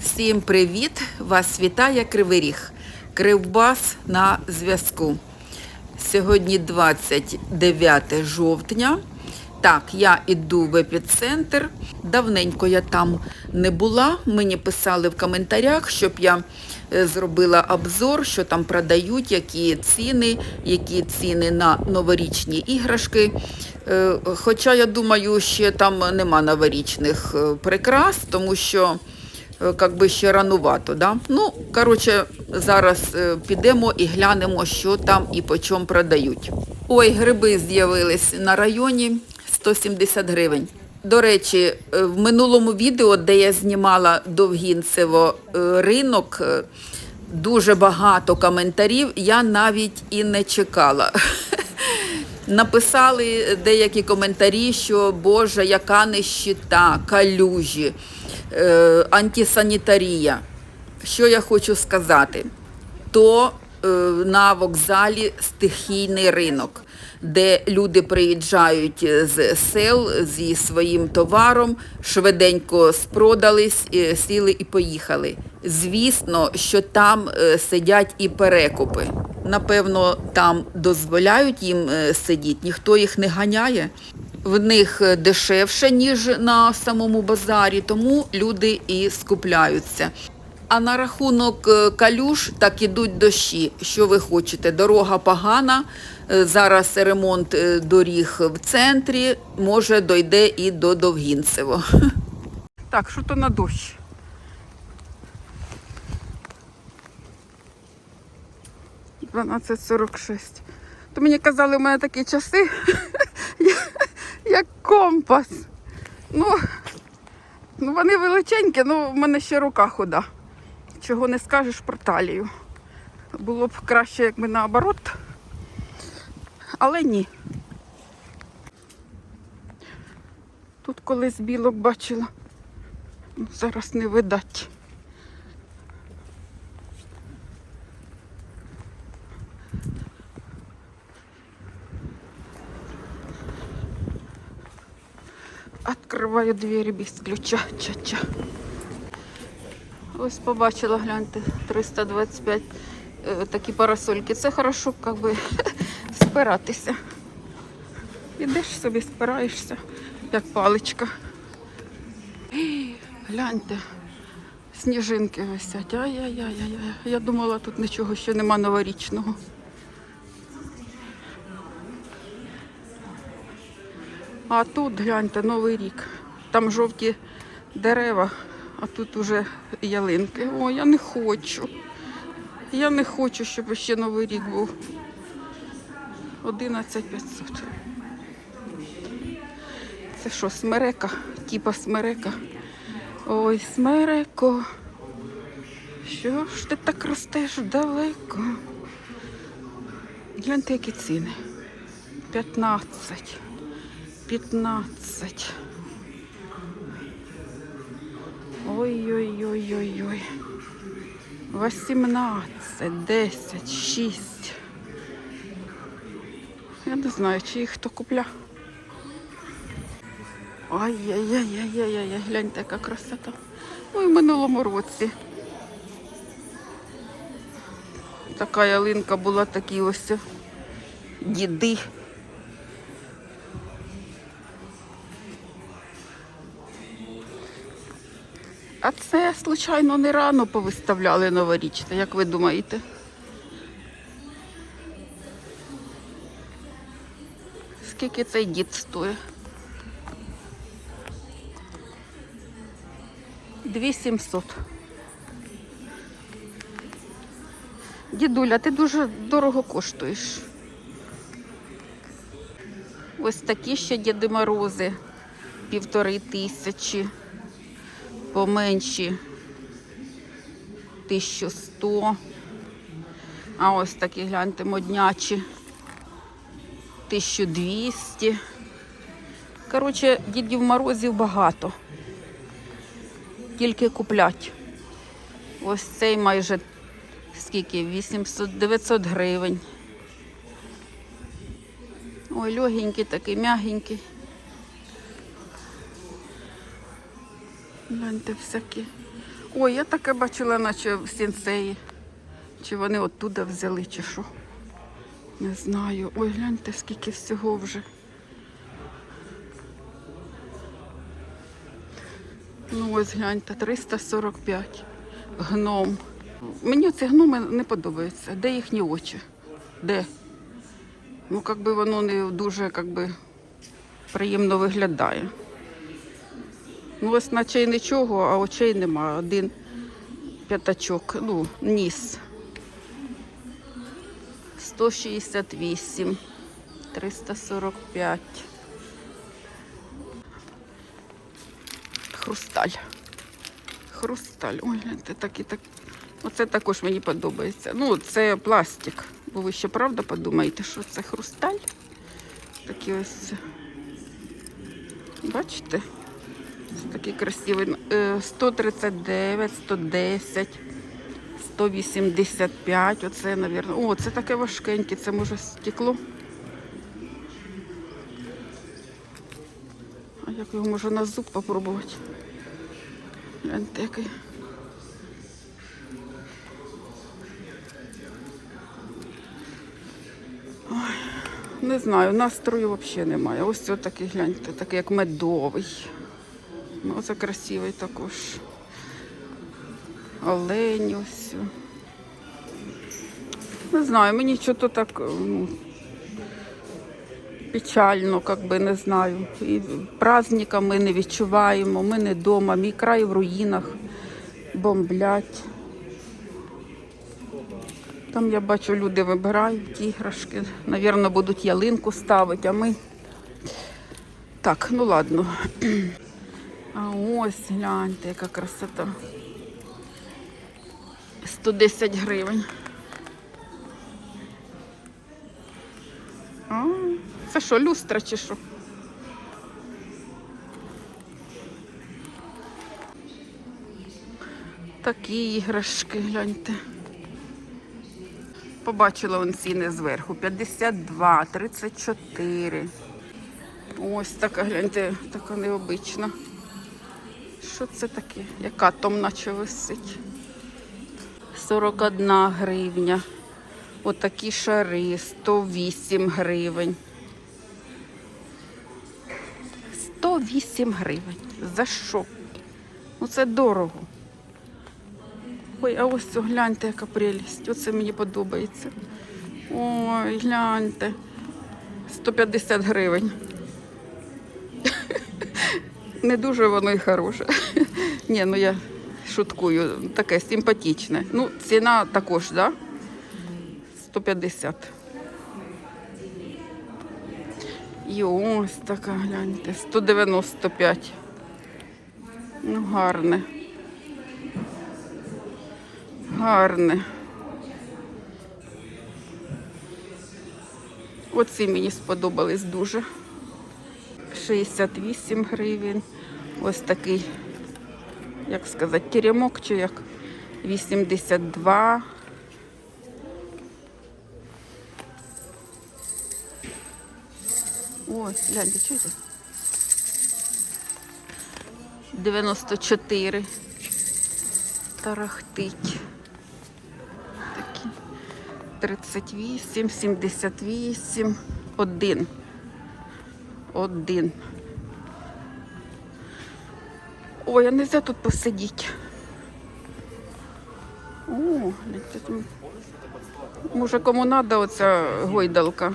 Всім привіт! Вас вітає Кривий Ріг. Кривбас на зв'язку. Сьогодні 29 жовтня. Так, я іду в епіцентр. Давненько я там не була. Мені писали в коментарях, щоб я е, зробила обзор, що там продають, які ціни, які ціни на новорічні іграшки. Е, Хоча я думаю, ще там нема новорічних е, прикрас, тому що е, как би ще ранувато. Да? Ну, коротше, зараз е, підемо і глянемо, що там і по чому продають. Ой, гриби з'явились на районі 170 гривень. До речі, е, в минулому відео, де я знімала Довгінцево е, ринок, е, дуже багато коментарів, я навіть і не чекала. Написали деякі коментарі, що Боже, яка нещита, калюжі, е, антисанітарія. Що я хочу сказати? То е, на вокзалі стихійний ринок, де люди приїжджають з сел зі своїм товаром, швиденько спродались, е, сіли і поїхали. Звісно, що там е, сидять і перекупи. Напевно, там дозволяють їм е, сидіти, ніхто їх не ганяє. В них е, дешевше, ніж на самому базарі, тому люди і скупляються. А на рахунок е, калюш так ідуть дощі. Що ви хочете? Дорога погана. е, Зараз ремонт доріг в центрі, може дойде і до Довгінцево. Так, що то на дощ? Дванадцять сорок шість. То мені казали, у мене такі часи, як компас. Ну, ну вони величенькі, ну в мене ще рука худа. Чого не скажеш про талію. Було б краще, якби наоборот. Але ні. Тут колись білок бачила. Ну, Зараз не видать. Откриваю двері без ключа. Ча-ча. Ось побачила, гляньте, 325 е, такі парасольки. Це хорошо, як би, спиратися. Ідеш собі, спираєшся, як паличка. Ей, Гляньте, сніжинки висять. Ай-яй-яй-яй. Я думала, тут нічого ще нема новорічного. А тут, гляньте, Новий рік. Там жовті дерева, а тут уже ялинки. О, я не хочу. Я не хочу, щоб ще Новий рік був. 11500. Це що, смерека? Типа смерека. Ой, смереко. Що ж ти так ростеш далеко? Гляньте, які ціни. 15. 15. Ой-ой-ой-ой-ой. 18, 10, 6. Я не знаю, чи їх хто купля. Ай-яй-яй-яй-яй-яй, гляньте, яка красота. Ой, в минулому році. Така ялинка була, такі ось діди. А це, случайно, не рано повиставляли новорічне, як ви думаєте? Скільки цей дід стоїть? Дві сімсот. Дідуля, ти дуже дорого коштуєш. Ось такі ще Діди Морози. Півтори тисячі. Поменші 1100. А ось такі, гляньте, моднячі. 1200. Коротше, Дідів Морозів багато. Тільки куплять. Ось цей майже скільки? 800, 900 гривень. Ой, легенький такий, м'ягенький. Гляньте всякі. Ой, я таке бачила, наче в сінсеї. Чи вони оттуда взяли, чи що. Не знаю. Ой, гляньте, скільки всього вже. Ну ось гляньте, 345 гном. Мені ці гноми не подобаються. Де їхні очі? Де? Ну, як би воно не дуже як би, приємно виглядає. Ну, ось наче й нічого, а очей нема. Один п'ятачок, ну, ніс. 168, 345. Хрусталь. Хрусталь. Ой, гляньте, так і так. Оце також мені подобається. Ну, це пластик. Бо ви ще правда подумаєте, що це хрусталь? Такі ось. Бачите? Такий красивий. Е, 139, 110, 185. Оце, мабуть. О, це таке важкеньке, це може стекло. А як його можу на зуб попробувати? Який. Ой, не знаю, настрою взагалі немає. Ось такий, гляньте, такий як медовий. Оце красивий також. Олень ось. Не знаю, мені що-то так ну, печально, як би не знаю. І праздника ми не відчуваємо, ми не вдома. Мій край в руїнах бомблять. Там я бачу, люди вибирають іграшки. Навірно, будуть ялинку ставити, а ми. Так, ну ладно. А ось гляньте, яка красота. 110 гривень. А, це що, люстра чи що? Такі іграшки, гляньте. Побачила вон ціни зверху. 52, 34. Ось така, гляньте, така необична. Що це таке? Яка там наче висить? 41 гривня. Отакі шари, 108 гривень. 108 гривень. За що? Ну це дорого. Ой, а ось це, гляньте, яка прелість. Оце мені подобається. Ой, гляньте. 150 гривень. Не дуже воно і хороше. Ні, ну я шуткую, таке симпатичне. Ну, ціна також, да? 150. І ось така, гляньте, 195. Ну, гарне. Гарне. Оці мені сподобались дуже. 68 гривень. Ось такий, як сказати, теремок чи як 82. Ось, гляньте, чуєте? 94. Тарахтить. Такі. 38, 78, 1. Один. Ой, а нельзя тут посидіти. О, гляньте. Може, кому треба оця гойдалка?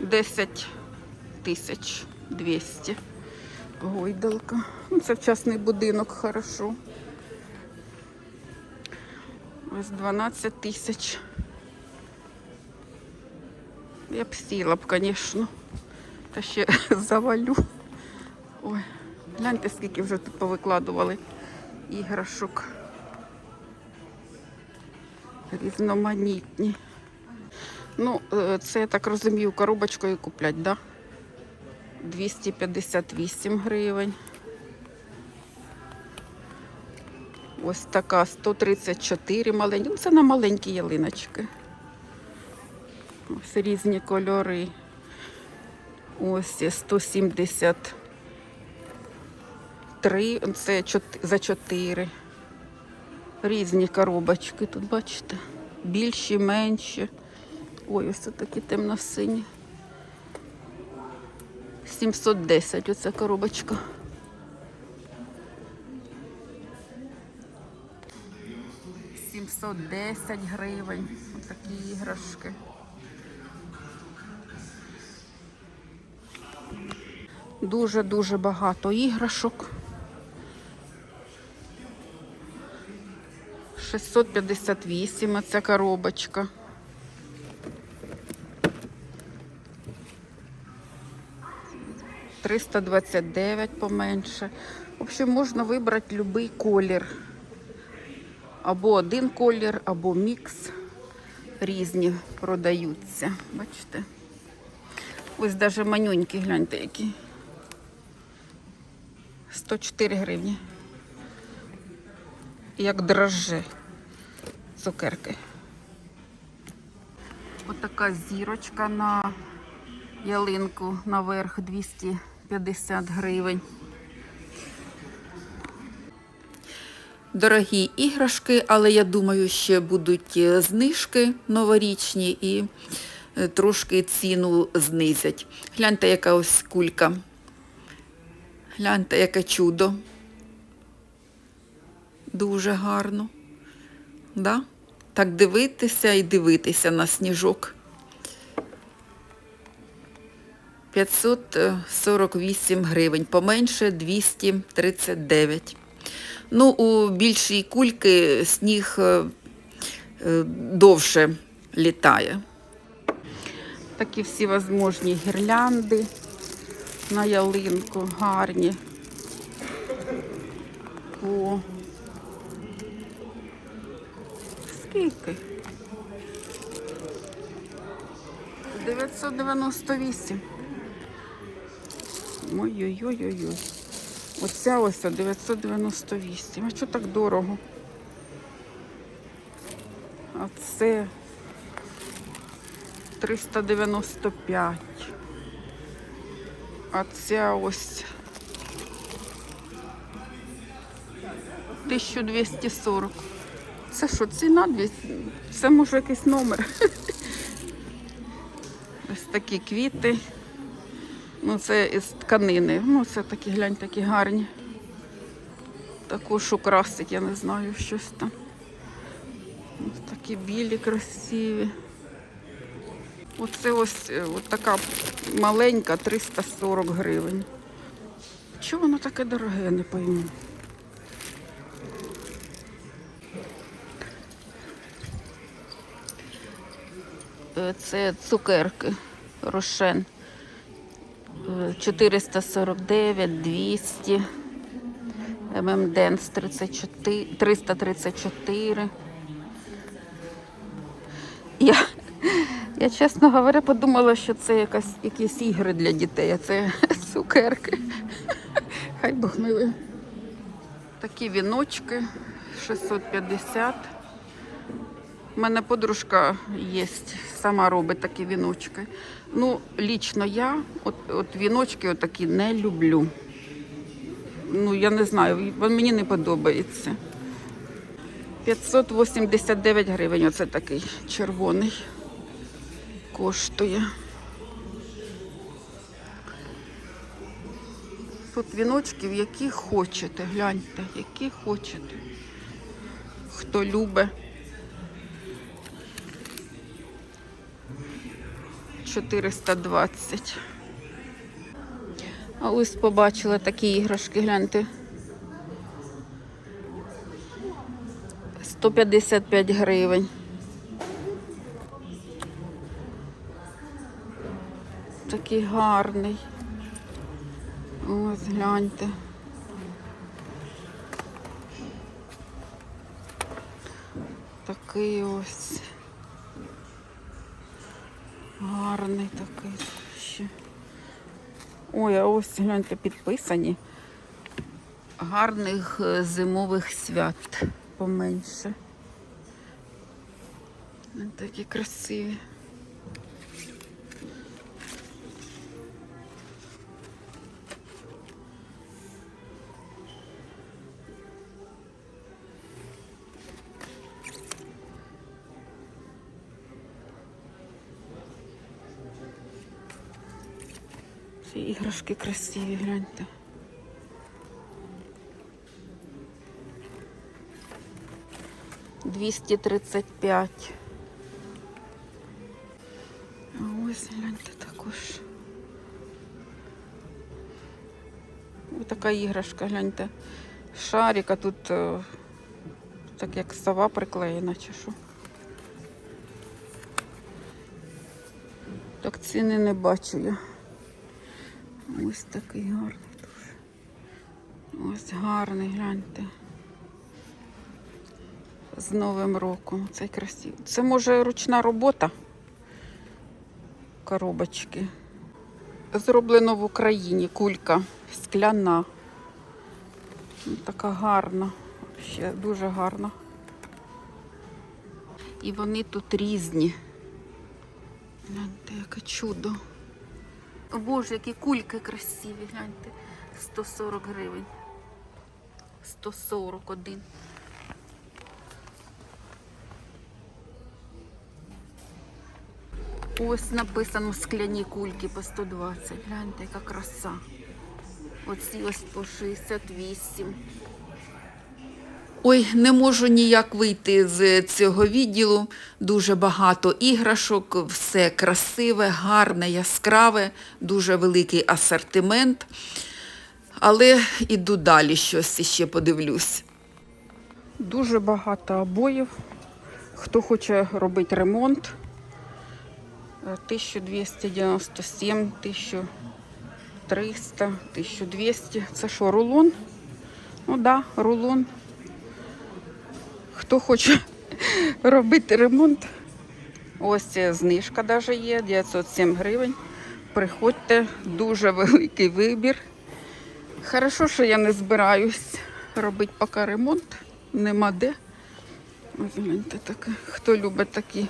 10 тисяч 200. Гойдалка. Ну, Це вчасний будинок, хорошо. Ось 12 тисяч. Я б сіла б, звісно. Та ще завалю. Ой, гляньте, скільки вже тут повикладували іграшок. Різноманітні. Ну, е, це, я так розумію, коробочкою куплять, да? 258 гривень. Ось така 134 маленькі. Ну, це на маленькі ялиночки. Ось різні кольори. Ось є 170 три, це за чотири. Різні коробочки тут, бачите? Більші, менші. Ой, ось це такі темно-сині. 710 оця коробочка. Сімсот десять гривень. Отакі іграшки. Дуже-дуже багато іграшок. 658 оця коробочка. Триста двадцять дев'ять поменше. В общем, можна вибрати будь-який колір. Або один колір, або мікс. Різні продаються. Бачите? Ось навіть манюнькі, гляньте, які. 104 гривні. Як дрожжи. Цукерки. Отака зірочка на ялинку наверх 250 гривень. Дорогі іграшки, але я думаю, ще будуть е, знижки новорічні і е, трошки ціну знизять. Гляньте, яка ось кулька. Гляньте, яке чудо. Дуже гарно. Да? Так дивитися і дивитися на сніжок. 548 гривень, поменше 239. Ну, у більшій кульки сніг е, е, довше літає. Такі всі возможні гірлянди на ялинку, гарні. О. Скільки? 998. Ой-ой-ой-ой-ой. Оця ось о, 998. А що так дорого? А це 395. А ця ось 1240. Це що, ціна 200? Це може якийсь номер. Ось такі квіти. Ну, це із тканини. Ну, це такі, глянь, такі гарні. Також украсить, я не знаю, щось там. Ось такі білі, красиві. Оце ось е, от така маленька 340 гривень. Чого воно таке дороге, не пойму. Е, Це цукерки Рошен. Е, 449, 200. ММДенс 34, 334. Я, я, чесно говоря, подумала, що це якась, якісь ігри для дітей, а це цукерки. Хай Бог милує. Такі віночки 650. У мене подружка є, сама робить такі віночки. Ну, лічно я от, от віночки отакі не люблю. Ну, я не знаю, мені не подобається. 589 гривень, оце такий червоний коштує. Тут віночків, які хочете, гляньте, які хочете. Хто любить. 420. А ось побачила такі іграшки, гляньте. 155 гривень. Такий гарний. Ось гляньте. Такий ось. Гарний такий ще. Ой, а ось гляньте, підписані. Гарних е, зимових свят поменше. Такі красиві. Ці красиві, гляньте. Двісті тридцять п'ять. А ось гляньте також. Ось така іграшка, гляньте. Шарик, а тут е, так як сова приклеєна чи що. Так ціни не бачу я. Ось такий гарний дуже. Ось гарний, гляньте. З Новим роком. Цей красивий. Це може ручна робота. Коробочки. Зроблено в Україні кулька скляна. Така гарна. Ще дуже гарна. І вони тут різні. Гляньте, яке чудо. О Боже, які кульки красиві, гляньте. 140 гривень. 141. Ось написано скляні кульки по 120. Гляньте, яка краса. Оці ось по 68. Ой, не можу ніяк вийти з цього відділу. Дуже багато іграшок, все красиве, гарне, яскраве, дуже великий асортимент. Але іду далі щось ще подивлюсь. Дуже багато обоїв. Хто хоче робити ремонт, е, 1297, 1300, 1200. Це що, рулон? Ну так, да, рулон. Хто хоче робити ремонт, ось ця знижка навіть є, 907 гривень. Приходьте, дуже великий вибір. Хорошо, що я не збираюсь робити поки ремонт, нема де. Ось гляньте таке. Хто любить такі.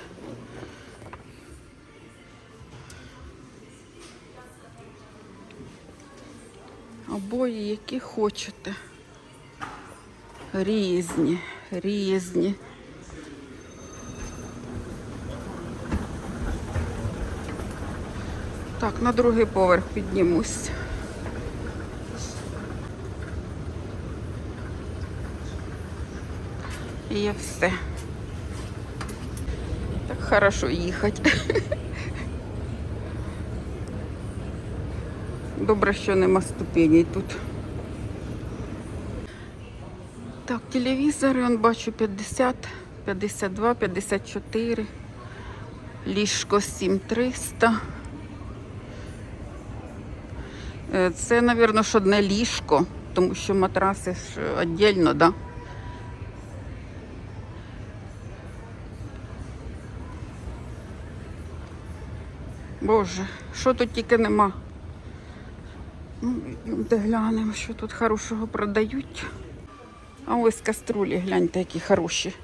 Обої, які хочете. Різні, різні. Так, на другий поверх піднімусь. І є все. Так хорошо їхати. Добре, що нема ступеней тут. Так, телевізори, он бачу 50, 52, 54. Ліжко 7300. Е, Це, мабуть, ж одне ліжко, тому що матраси ж віддільно, да? Боже, що тут тільки нема. Ну, де глянемо, що тут хорошого продають. А ось каструлі, гляньте, які хороші.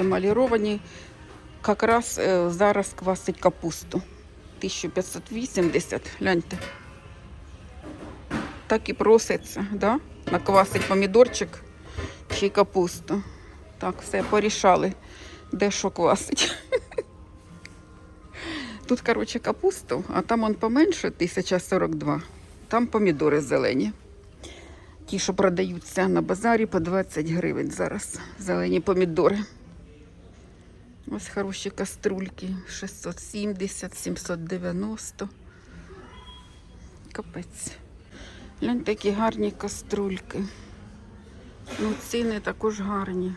Емаліровані. Якраз е, зараз квасить капусту. 1580, гляньте. Так і проситься, да? Наквасить помідорчик чи капусту. Так, все, порішали, де що квасить. Тут, коротше, капусту, а там он поменше 1042. Там помідори зелені. Ті, що продаються на базарі по 20 гривень зараз. Зелені помідори. Ось хороші каструльки. 670, 790. Капець. Глянь, такі гарні каструльки. Ну, ціни також гарні.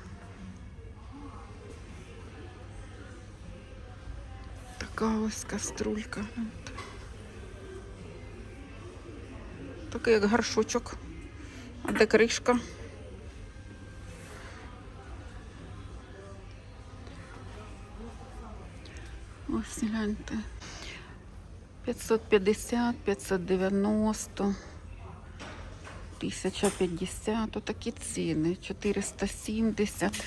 Така ось каструлька. Такий як горшочок. А де кришка? Ось гляньте. 550, 590, 1050. Отакі ціни. 470.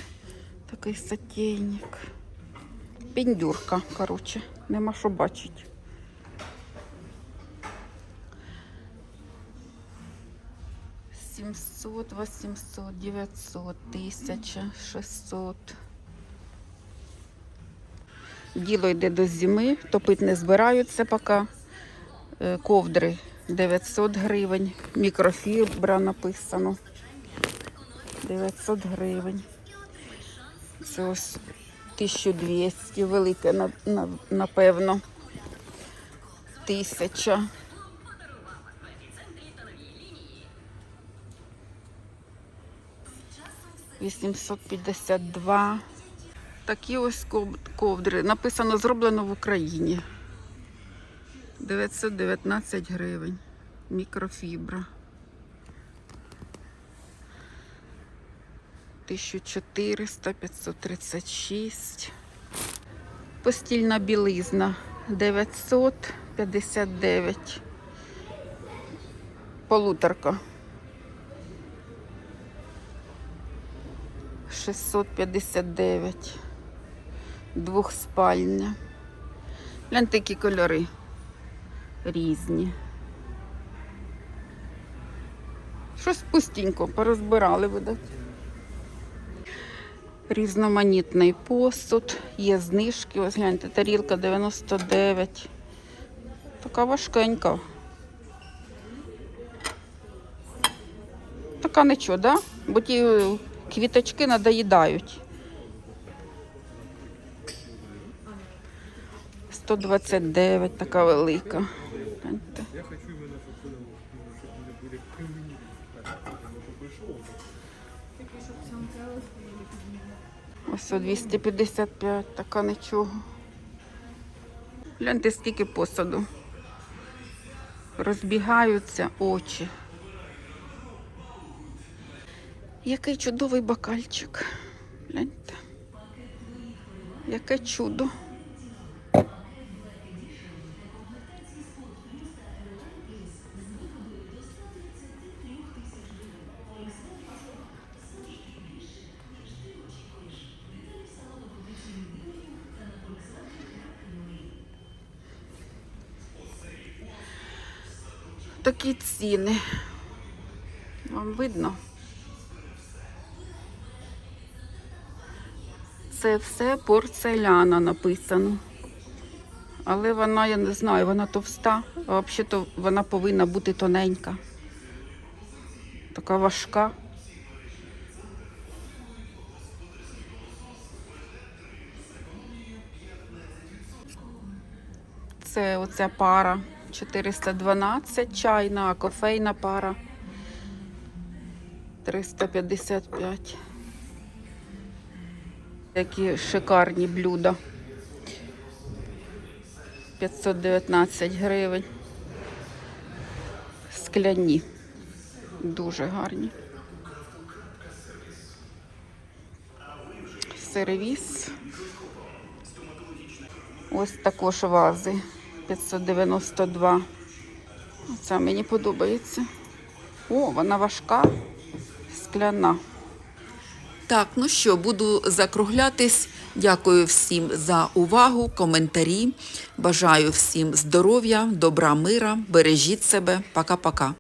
Такий сотейник. Піндюрка, коротше, нема що бачити. Сімсот, восемьсот, дев'ятсот, тисяча, шестьсот. Діло йде до зими, топити не збираються поки. Е, Ковдри 900 гривень. Мікрофібра написано. 900 гривень. Це ось 1200, велике, на- на- напевно. Тисяча. Вісімсот п'ятдесят два. Такі ось ковдри. Написано зроблено в Україні. 919 гривень. Мікрофібра. 1400, 536. Постільна білизна 959. Полуторка. 659. Двохспальня. Гляньте, які кольори різні. Щось пустенько порозбирали, видать. Різноманітний посуд, є знижки. Ось гляньте, тарілка 99. Така важкенька. Така нічого, да? Бо ті квіточки надоїдають. 129 така велика. Гляньте. Я хочу именно, чтобы, ну, чтобы они были к имени. Чтобы пришел. Ось о 255, така нічого. Гляньте, скільки посуду. Розбігаються очі. Який чудовий бокальчик. Гляньте. Яке чудо. Такі ціни. Вам видно? Це все порцеляна написано. Але вона, я не знаю, вона товста, а взагалі вона повинна бути тоненька. Така важка. Це оця пара 412 чайна, а кофейна пара 355. Які шикарні блюда. 519 гривень. Скляні. Дуже гарні. Сервіс. Ось також вази 592. Це мені подобається. О, вона важка, скляна. Так, ну що, буду закруглятись. Дякую всім за увагу, коментарі. Бажаю всім здоров'я, добра мира. Бережіть себе. Пока-пока.